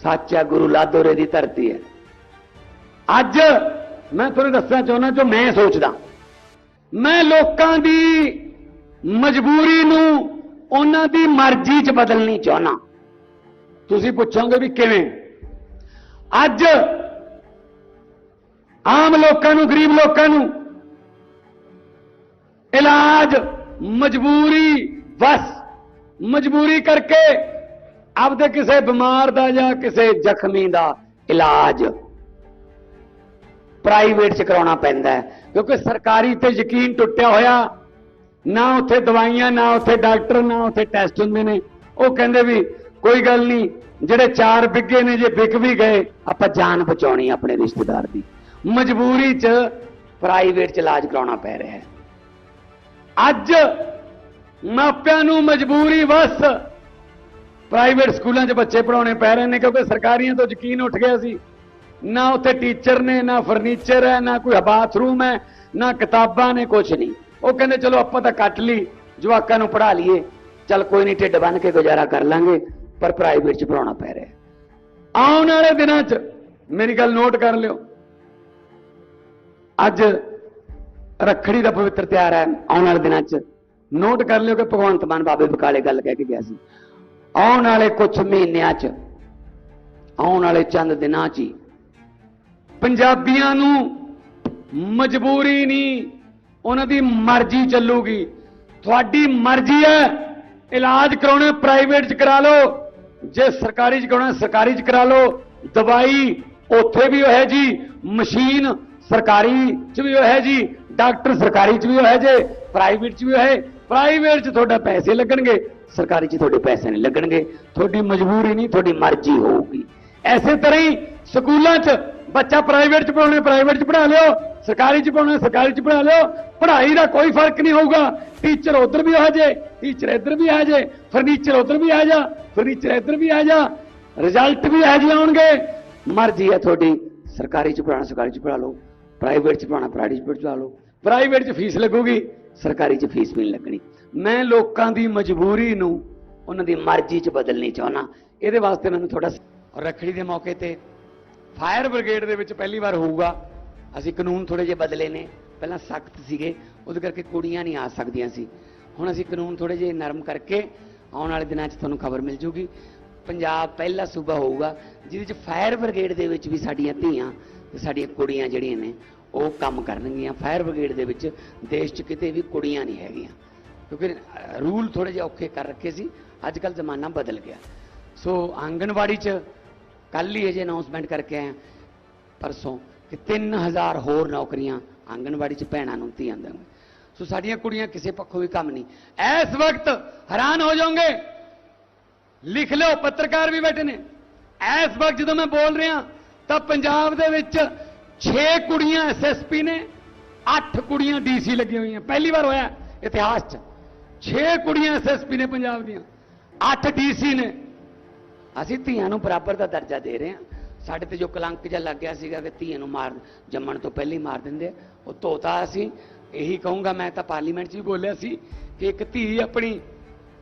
ਸੱਚਾ ਗੁਰੂ ਲਾਦੋਰੇ ਦੀ ਧਰਤੀ ਹੈ। ਅੱਜ ਮੈਂ ਤੁਹਾਨੂੰ ਦੱਸਣਾ ਚਾਹੁੰਦਾ ਜੋ ਮੈਂ ਸੋਚਦਾ। ਮੈਂ ਲੋਕਾਂ ਦੀ ਮਜਬੂਰੀ ਨੂੰ ਉਹਨਾਂ ਦੀ ਮਰਜ਼ੀ 'ਚ ਬਦਲਣੀ ਚਾਹੁੰਦਾ। ਤੁਸੀਂ ਪੁੱਛੋਗੇ ਵੀ ਕਿਵੇਂ? ਅੱਜ ਆਮ ਲੋਕਾਂ ਨੂੰ, ਗਰੀਬ ਲੋਕਾਂ ਨੂੰ ਇਲਾਜ ਮਜਬੂਰੀ ਬਸ ਮਜਬੂਰੀ ਕਰਕੇ ਆਪਦੇ ਕਿਸੇ ਬਿਮਾਰ ਦਾ ਜਾਂ ਕਿਸੇ ਜ਼ਖਮੀ ਦਾ ਇਲਾਜ ਪ੍ਰਾਈਵੇਟ ਚ ਕਰਾਉਣਾ ਪੈਂਦਾ ਹੈ। ਕਿਉਂਕਿ ਸਰਕਾਰੀ ਤੇ ਯਕੀਨ ਟੁੱਟਿਆ ਹੋਇਆ, ਨਾ ਉੱਥੇ ਦਵਾਈਆਂ, ਨਾ ਉੱਥੇ ਡਾਕਟਰ, ਨਾ ਉੱਥੇ ਟੈਸਟ ਹੁੰਦੇ ਨੇ। ਉਹ ਕਹਿੰਦੇ ਵੀ ਕੋਈ ਗੱਲ ਨਹੀਂ, ਜਿਹੜੇ ਚਾਰ ਬਿੱਗੇ ਨੇ, ਜੇ ਵਿਕ ਵੀ ਗਏ, ਆਪਾਂ ਜਾਨ ਬਚਾਉਣੀ ਆਪਣੇ ਰਿਸ਼ਤੇਦਾਰ ਦੀ। ਮਜਬੂਰੀ ਚ ਪ੍ਰਾਈਵੇਟ ਚ ਇਲਾਜ ਕਰਾਉਣਾ ਪੈ ਰਿਹਾ ਹੈ। ਅੱਜ ਮਾਪਿਆਂ ਨੂੰ ਮਜਬੂਰੀ ਵਸ ਪ੍ਰਾਈਵੇਟ ਸਕੂਲਾਂ 'ਚ ਬੱਚੇ ਪੜਾਉਣੇ ਪੈ ਰਹੇ ਨੇ, ਕਿਉਂਕਿ ਸਰਕਾਰੀਆਂ ਤੋਂ ਯਕੀਨ ਉੱਠ ਗਿਆ ਸੀ। ਨਾ ਉੱਥੇ ਟੀਚਰ ਨੇ, ਨਾ ਫਰਨੀਚਰ ਹੈ, ਨਾ ਕੋਈ ਬਾਥਰੂਮ ਹੈ, ਨਾ ਕਿਤਾਬਾਂ ਨੇ ਕੁਝ ਨਹੀਂ। ਉਹ ਕਹਿੰਦੇ, ਚਲੋ ਆਪਾਂ ਤਾਂ ਕੱਟ ਲਈ, ਜਵਾਕਾਂ ਨੂੰ ਪੜਾ ਲਈਏ। ਚਲ ਕੋਈ ਨਹੀਂ, ਢਿੱਡ ਬੰਨ ਕੇ ਗੁਜ਼ਾਰਾ ਕਰ ਲਾਂਗੇ, ਪਰ ਪ੍ਰਾਈਵੇਟ 'ਚ ਪੜਾਉਣਾ ਪੈ ਰਿਹਾ ਆਉਣ ਵਾਲੇ ਦਿਨਾਂ 'ਚ, ਮੇਰੀ ਗੱਲ ਨੋਟ ਕਰ ਲਿਓ। ਅੱਜ ਰੱਖੜੀ ਦਾ ਪਵਿੱਤਰ ਤਿਉਹਾਰ ਹੈ, ਆਉਣ ਵਾਲੇ ਦਿਨਾਂ 'ਚ। ਨੋਟ ਕਰ ਲਿਓ ਕਿ ਭਗਵੰਤ ਮਾਨ ਬਾਬੇ ਬਕਾਲੇ ਗੱਲ ਕਹਿ ਕੇ ਗਿਆ ਸੀ। ਆਉਣ ਵਾਲੇ ਕੁਝ ਮਹੀਨਿਆਂ 'ਚ, ਆਉਣ ਵਾਲੇ ਚੰਦ ਦਿਨਾਂ 'ਚ ਹੀ ਪੰਜਾਬੀਆਂ ਨੂੰ ਮਜਬੂਰੀ ਨਹੀਂ, ਉਹਨਾਂ ਦੀ ਮਰਜ਼ੀ ਚੱਲੂਗੀ। ਤੁਹਾਡੀ ਮਰਜ਼ੀ ਹੈ, ਇਲਾਜ ਕਰਾਉਣਾ ਪ੍ਰਾਈਵੇਟ 'ਚ ਕਰਾ ਲਓ। ਜੇ ਸਰਕਾਰੀ 'ਚ ਕਰਾਉਣਾ, ਸਰਕਾਰੀ 'ਚ ਕਰਾ ਲਓ। ਦਵਾਈ ਉੱਥੇ ਵੀ ਉਹ ਹੈ ਜੀ, ਮਸ਼ੀਨ ਸਰਕਾਰੀ ਚ ਵੀ ਉਹ ਜੀ, ਡਾਕਟਰ ਸਰਕਾਰੀ ਚ ਵੀ ਉਹ ਹੈ ਜੇ ਪ੍ਰਾਈਵੇਟ ਚ ਵੀ ਉਹ ਪ੍ਰਾਈਵੇਟ ਚ ਤੁਹਾਡਾ ਪੈਸੇ ਲੱਗਣਗੇ, ਸਰਕਾਰੀ ਚ ਤੁਹਾਡੇ ਪੈਸੇ ਨਹੀਂ ਲੱਗਣਗੇ। ਤੁਹਾਡੀ ਮਜਬੂਰੀ ਨਹੀਂ, ਤੁਹਾਡੀ ਮਰਜ਼ੀ ਹੋਊਗੀ। ਐਸੇ ਤਰ੍ਹਾਂ ਹੀ ਸਕੂਲਾਂ 'ਚ ਬੱਚਾ ਪ੍ਰਾਈਵੇਟ 'ਚ ਪੜਾਉਣਾ ਪ੍ਰਾਈਵੇਟ 'ਚ ਪੜਾ ਲਿਓ, ਸਰਕਾਰੀ 'ਚ ਪੜਾਉਣਾ ਸਰਕਾਰੀ 'ਚ ਪੜਾ ਲਿਓ। ਪੜ੍ਹਾਈ ਦਾ ਕੋਈ ਫ਼ਰਕ ਨਹੀਂ ਹੋਊਗਾ। ਟੀਚਰ ਉਧਰ ਵੀ ਆ ਜੇ ਟੀਚਰ ਇੱਧਰ ਵੀ ਆ ਜੇ ਫਰਨੀਚਰ ਉਧਰ ਵੀ ਆ ਜਾ ਫਰਨੀਚਰ ਇੱਧਰ ਵੀ ਆ ਜਾ ਰਿਜ਼ਲਟ ਵੀ ਆ ਜੀ ਆਉਣਗੇ। ਮਰਜ਼ੀ ਹੈ ਤੁਹਾਡੀ, ਸਰਕਾਰੀ 'ਚ ਪੜਾਉਣਾ ਸਰਕਾਰੀ 'ਚ ਪੜਾ ਲਓ। ਪ੍ਰਾਈਵੇਟ 'ਚ ਪੜਾਉਣਾ ਪ੍ਰਾਈਵੇਟ 'ਚ ਪੜਾ ਲਓ। ਪ੍ਰਾਈਵੇਟ 'ਚ ਫੀਸ ਲੱਗੂਗੀ, ਸਰਕਾਰੀ 'ਚ ਫੀਸ ਵੀ ਨਹੀਂ ਲੱਗਣੀ। ਮੈਂ ਲੋਕਾਂ ਦੀ ਮਜਬੂਰੀ ਨੂੰ ਉਹਨਾਂ ਦੀ ਮਰਜ਼ੀ 'ਚ ਬਦਲਣੀ ਚਾਹੁੰਦਾ। ਇਹਦੇ ਵਾਸਤੇ ਮੈਨੂੰ ਥੋੜਾ ਰੱਖੜੀ ਦੇ ਮੌਕੇ ਤੇ ਫਾਇਰ ਬ੍ਰਿਗੇਡ ਦੇ ਵਿੱਚ ਪਹਿਲੀ ਵਾਰ ਹੋਊਗਾ। ਅਸੀਂ ਕਾਨੂੰਨ ਥੋੜੇ ਜਿਹੇ ਬਦਲੇ ਨੇ। ਪਹਿਲਾਂ ਸਖਤ ਸੀਗੇ। ਉਹਦੇ ਕਰਕੇ ਕੁੜੀਆਂ ਨਹੀਂ ਆ ਸਕਦੀਆਂ ਸੀ। ਹੁਣ ਅਸੀਂ ਕਾਨੂੰਨ ਥੋੜੇ ਜਿਹੇ ਨਰਮ ਕਰਕੇ ਆਉਣ ਵਾਲੇ ਦਿਨਾਂ 'ਚ ਤੁਹਾਨੂੰ ਖਬਰ ਮਿਲ ਜੂਗੀ। ਪੰਜਾਬ ਪਹਿਲਾ ਸੂਬਾ ਹੋਊਗਾ, ਜਿਹਦੇ 'ਚ ਫਾਇਰ ਬ੍ਰਿਗੇਡ ਦੇ ਵਿੱਚ ਵੀ ਸਾਡੀਆਂ ਧੀਆਂ ਤੇ ਸਾਡੀਆਂ ਕੁੜੀਆਂ ਜਿਹੜੀਆਂ ਨੇ, ਉਹ ਕੰਮ ਕਰਨਗੀਆਂ। ਫਾਇਰ ਬ੍ਰਿਗੇਡ ਦੇ ਵਿੱਚ ਦੇਸ਼ 'ਚ ਕਿਤੇ ਵੀ ਕੁੜੀਆਂ ਨਹੀਂ ਹੈਗੀਆਂ। ਕਿਉਂਕਿ ਰੂਲ ਥੋੜੇ ਜਿਹੇ ਔਖੇ ਕਰ ਰੱਖੇ ਸੀ। ਅੱਜ ਕੱਲ ਜ਼ਮਾਨਾ ਬਦਲ ਗਿਆ। ਸੋ ਆਂਗਣਵਾੜੀ 'ਚ ਕੱਲ ਹੀ ਅਜੇ ਅਨਾਉਂਸਮੈਂਟ ਕਰਕੇ ਆਏ ਹਾਂ, ਪਰਸੋਂ ਕਿ 3000 ਹੋਰ ਨੌਕਰੀਆਂ ਆਂਗਣਵਾੜੀ 'ਚ ਭੈਣਾਂ ਨੂੰ ਧੀਆਂ ਦੇਣਗੇ ਸੋ ਸਾਡੀਆਂ ਕੁੜੀਆਂ ਕਿਸੇ ਪੱਖੋਂ ਵੀ ਕੰਮ ਨਹੀਂ। ਇਸ ਵਕਤ ਹੈਰਾਨ ਹੋ ਜਾਓਗੇ, ਲਿਖ ਲਿਓ, ਪੱਤਰਕਾਰ ਵੀ ਬੈਠੇ ਨੇ। ਇਸ ਵਕਤ ਜਦੋਂ ਮੈਂ ਬੋਲ ਰਿਹਾ, ਤਾਂ ਪੰਜਾਬ ਦੇ ਵਿੱਚ 6 ਕੁੜੀਆਂ ਐਸਐਸਪੀ ਨੇ 8 ਕੁੜੀਆਂ ਡੀਸੀ ਲੱਗੀਆਂ ਹੋਈਆਂ। ਪਹਿਲੀ ਵਾਰ ਹੋਇਆ ਇਤਿਹਾਸ 'ਚ। 6 ਕੁੜੀਆਂ ਐਸਐਸਪੀ ਨੇ ਪੰਜਾਬ ਦੀਆਂ 8 ਡੀਸੀ ਨੇ। ਅਸੀਂ ਧੀਆਂ ਨੂੰ ਬਰਾਬਰ ਦਾ ਦਰਜਾ ਦੇ ਰਹੇ ਹਾਂ। ਸਾਡੇ ਤੇ ਜੋ ਕਲੰਕ ਜਿਹਾ ਲੱਗ ਗਿਆ ਸੀਗਾ ਕਿ ਧੀਆਂ ਨੂੰ ਮਾਰ, ਜੰਮਣ ਤੋਂ ਪਹਿਲਾਂ ਹੀ ਮਾਰ ਦਿੰਦੇ ਉਹ ਧੋਤਾ ਅਸੀਂ, ਇਹੀ ਕਹੂੰਗਾ ਮੈਂ ਤਾਂ ਪਾਰਲੀਮੈਂਟ 'ਚ ਵੀ ਬੋਲਿਆ ਸੀ ਕਿ ਇੱਕ ਧੀ ਆਪਣੀ